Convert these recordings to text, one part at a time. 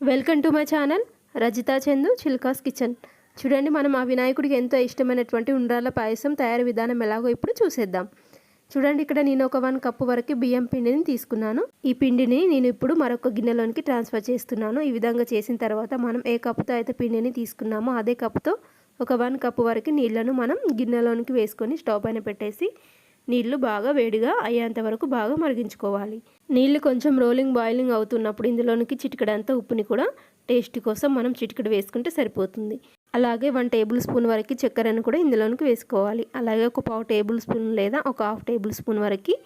Welcome to my channel Rajitha Chandu Chilka's kitchen. చూడండి మనం ఆ వినాయకుడికి ఎంతో ఇష్టమైనటువంటి ఉండ్రాల పాయసం తయారీ విధానం ఎలాగో ఇప్పుడు చూసేద్దాం. చూడండి ఇక్కడ నేను ఒక వన్ కప్పు వరకు బియ్యం పిండిని తీసుకున్నాను. ఈ పిండిని నేను ఇప్పుడు మరొక గిన్నెలోనికి ట్రాన్స్ఫర్ చేస్తున్నాను. ఈ విధంగా చేసిన తర్వాత మనం ఏ కప్పుతో అయితే పిండిని తీసుకున్నామో అదే కప్పుతో ఒక వన్ కప్పు వరకు నీళ్ళను మనం గిన్నెలోనికి వేసుకొని స్టవ్ పైన పెట్టేసి నీళ్ళు బాగా వేడిగా అయ్యేంత వరకు బాగా మరిగించుకోవాలి. నీళ్ళు కొంచెం రోలింగ్ బాయిలింగ్ అవుతున్నప్పుడు ఇందులోనికి చిటికడంతా ఉప్పుని కూడా టేస్ట్ కోసం మనం చిటికడ వేసుకుంటే సరిపోతుంది. అలాగే వన్ టేబుల్ స్పూన్ వరకు చక్కెరను కూడా ఇందులోనికి వేసుకోవాలి. అలాగే ఒక పావు టేబుల్ స్పూన్ లేదా ఒక హాఫ్ టేబుల్ స్పూన్ వరకు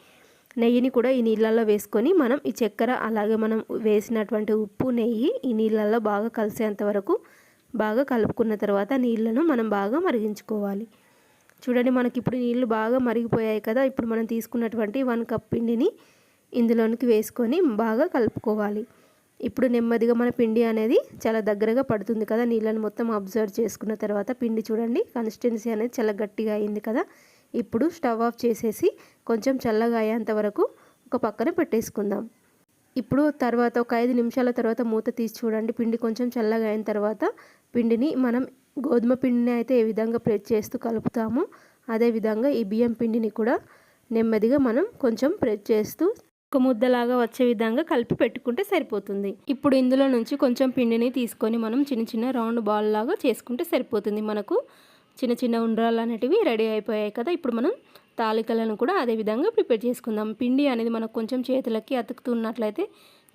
నెయ్యిని కూడా ఈ నీళ్ళల్లో వేసుకొని మనం ఈ చక్కెర అలాగే మనం వేసినటువంటి ఉప్పు నెయ్యి ఈ నీళ్ళల్లో బాగా కలిసేంత వరకు బాగా కలుపుకున్న తర్వాత నీళ్ళను మనం బాగా మరిగించుకోవాలి. చూడండి మనకి ఇప్పుడు నీళ్ళు బాగా మరిగిపోయాయి కదా. ఇప్పుడు మనం తీసుకున్నటువంటి వన్ కప్ పిండిని ఇందులోనికి వేసుకొని బాగా కలుపుకోవాలి. ఇప్పుడు నెమ్మదిగా మన పిండి అనేది చాలా దగ్గరగా పడుతుంది కదా. నీళ్ళని మొత్తం అబ్జర్వ్ చేసుకున్న తర్వాత పిండి చూడండి కన్సిస్టెన్సీ అనేది చాలా గట్టిగా అయింది కదా. ఇప్పుడు స్టవ్ ఆఫ్ చేసేసి కొంచెం చల్లగా అయ్యేంత వరకు ఒక పక్కన పెట్టేసుకుందాం. ఇప్పుడు తర్వాత ఒక ఐదు నిమిషాల తర్వాత మూత తీసి చూడండి పిండి కొంచెం చల్లగా అయిన తర్వాత పిండిని మనం గోధుమ పిండిని అయితే ఏ విధంగా ప్రెస్ చేస్తూ కలుపుతామో అదేవిధంగా ఈ బియ్యం పిండిని కూడా నెమ్మదిగా మనం కొంచెం ప్రెస్ చేస్తూ ఒక ముద్దలాగా వచ్చే విధంగా కలిపి పెట్టుకుంటే సరిపోతుంది. ఇప్పుడు ఇందులో నుంచి కొంచెం పిండిని తీసుకొని మనం చిన్న చిన్న రౌండ్ బాల్ లాగా చేసుకుంటే సరిపోతుంది. మనకు చిన్న చిన్న ఉండ్రాలు అనేటివి రెడీ అయిపోయాయి కదా. ఇప్పుడు మనం తాలికలను కూడా అదే విధంగా ప్రిపేర్ చేసుకుందాం. పిండి అనేది మనకు కొంచెం చేతులకి అతుకుతున్నట్లయితే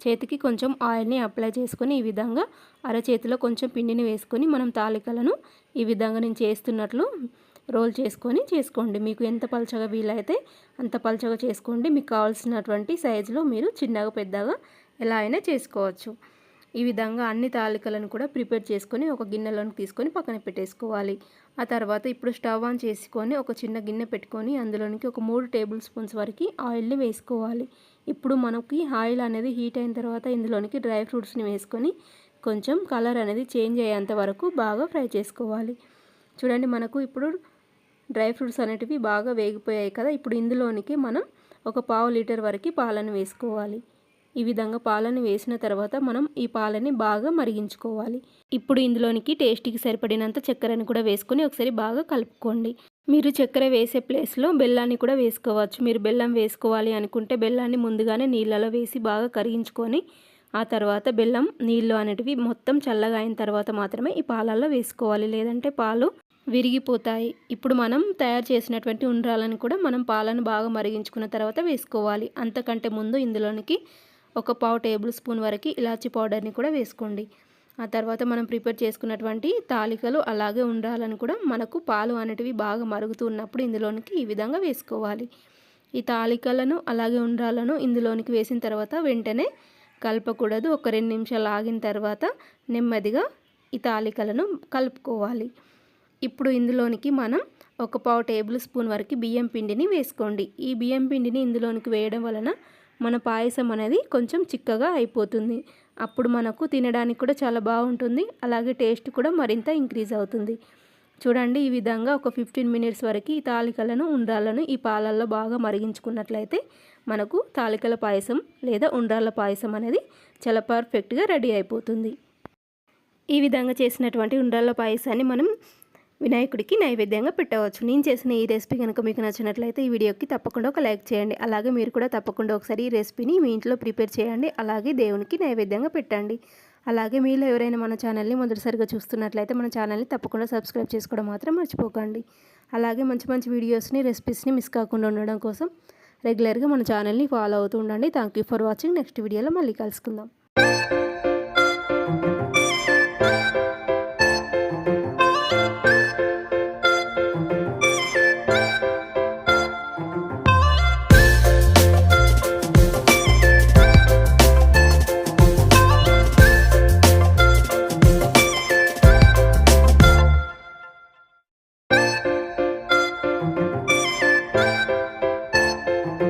చేతికి కొంచెం ఆయిల్ని అప్లై చేసుకొని ఈ విధంగా అరచేతిలో కొంచెం పిండిని వేసుకొని మనం తాలికలను ఈ విధంగా నేను చేస్తున్నట్లు రోల్ చేసుకొని చేసుకోండి. మీకు ఎంత పలచగా వీలైతే అంత పలచగా చేసుకోండి. మీకు కావాల్సినటువంటి సైజులో మీరు చిన్నగా పెద్దగా ఎలా అయినా చేసుకోవచ్చు. ఈ విధంగా అన్ని తాలికలను కూడా ప్రిపేర్ చేసుకొని ఒక గిన్నెలోకి తీసుకొని పక్కన పెట్టేసుకోవాలి. ఆ తర్వాత ఇప్పుడు స్టవ్ ఆన్ చేసుకొని ఒక చిన్న గిన్నె పెట్టుకొని అందులోనికి ఒక మూడు టేబుల్ స్పూన్స్ వరకు ఆయిల్ని వేసుకోవాలి. ఇప్పుడు మనకి ఆయిల్ అనేది హీట్ అయిన తర్వాత ఇందులోనికి డ్రై ఫ్రూట్స్ని వేసుకొని కొంచెం కలర్ అనేది చేంజ్ అయ్యేంత వరకు బాగా ఫ్రై చేసుకోవాలి. చూడండి మనకు ఇప్పుడు డ్రై ఫ్రూట్స్ అనేటివి బాగా వేగిపోయాయి కదా. ఇప్పుడు ఇందులోనికి మనం ఒక పావు లీటర్ వరకు పాలను వేసుకోవాలి. ఈ విధంగా పాలను వేసిన తర్వాత మనం ఈ పాలని బాగా మరిగించుకోవాలి. ఇప్పుడు ఇందులోనికి టేస్ట్కి సరిపడినంత చక్కెరని కూడా వేసుకొని ఒకసారి బాగా కలుపుకోండి. మీరు చక్కెర వేసే ప్లేస్లో బెల్లాన్ని కూడా వేసుకోవచ్చు. మీరు బెల్లం వేసుకోవాలి అనుకుంటే బెల్లాన్ని ముందుగానే నీళ్ళలో వేసి బాగా కరిగించుకొని ఆ తర్వాత బెల్లం నీళ్ళు అనేటివి మొత్తం చల్లగా అయిన తర్వాత మాత్రమే ఈ పాలల్లో వేసుకోవాలి. లేదంటే పాలు విరిగిపోతాయి. ఇప్పుడు మనం తయారు చేసినటువంటి ఉండ్రాలను కూడా మనం పాలను బాగా మరిగించుకున్న తర్వాత వేసుకోవాలి. అంతకంటే ముందు ఇందులోనికి ఒక పావు టేబుల్ స్పూన్ వరకు ఇలాచీ పౌడర్ని కూడా వేసుకోండి. ఆ తర్వాత మనం ప్రిపేర్ చేసుకున్నటువంటి తాలికలు అలాగే ఉండాలని కూడా మనకు పాలు అనేటివి బాగా మరుగుతూ ఉన్నప్పుడు ఇందులోనికి ఈ విధంగా వేసుకోవాలి. ఈ తాలికలను అలాగే ఉండాలను ఇందులోనికి వేసిన తర్వాత వెంటనే కలపకూడదు. ఒక రెండు నిమిషాలు ఆగిన తర్వాత నెమ్మదిగా ఈ తాలికలను కలుపుకోవాలి. ఇప్పుడు ఇందులోనికి మనం ఒక పావు టేబుల్ స్పూన్ వరకు బియ్యం పిండిని వేసుకోండి. ఈ బియ్యం పిండిని ఇందులోనికి వేయడం వలన మన పాయసం అనేది కొంచెం చిక్కగా అయిపోతుంది. అప్పుడు మనకు తినడానికి కూడా చాలా బాగుంటుంది. అలాగే టేస్ట్ కూడా మరింత ఇంక్రీజ్ అవుతుంది. చూడండి ఈ విధంగా ఒక ఫిఫ్టీన్ మినిట్స్ వరకు ఈ తాలికలను ఉండ్రాలను ఈ పాలల్లో బాగా మరిగించుకున్నట్లయితే మనకు తాలికల పాయసం లేదా ఉండ్రాళ్ళ పాయసం అనేది చాలా పర్ఫెక్ట్గా రెడీ అయిపోతుంది. ఈ విధంగా చేసినటువంటి ఉండ్రాళ్ళ పాయసాన్ని మనం వినాయకుడికి నైవేద్యంగా పెట్టవచ్చు. నేను చేసిన ఈ రెసిపీ కనుక మీకు నచ్చినట్లయితే ఈ వీడియోకి తప్పకుండా ఒక లైక్ చేయండి. అలాగే మీరు కూడా తప్పకుండా ఒకసారి ఈ రెసిపీని మీ ఇంట్లో ప్రిపేర్ చేయండి. అలాగే దేవునికి నైవేద్యంగా పెట్టండి. అలాగే మీలో ఎవరైనా మన ఛానల్ని మొదటిసారిగా చూస్తున్నట్లయితే మన ఛానల్ని తప్పకుండా సబ్స్క్రైబ్ చేసుకోవడం మాత్రం మర్చిపోకండి. అలాగే మంచి మంచి వీడియోస్ని రెసిపీస్ని మిస్ కాకుండా ఉండడం కోసం రెగ్యులర్గా మన ఛానల్ని ఫాలో అవుతూ ఉండండి. Thank you for watching. Next వీడియోలో మళ్ళీ కలుసుకుందాం.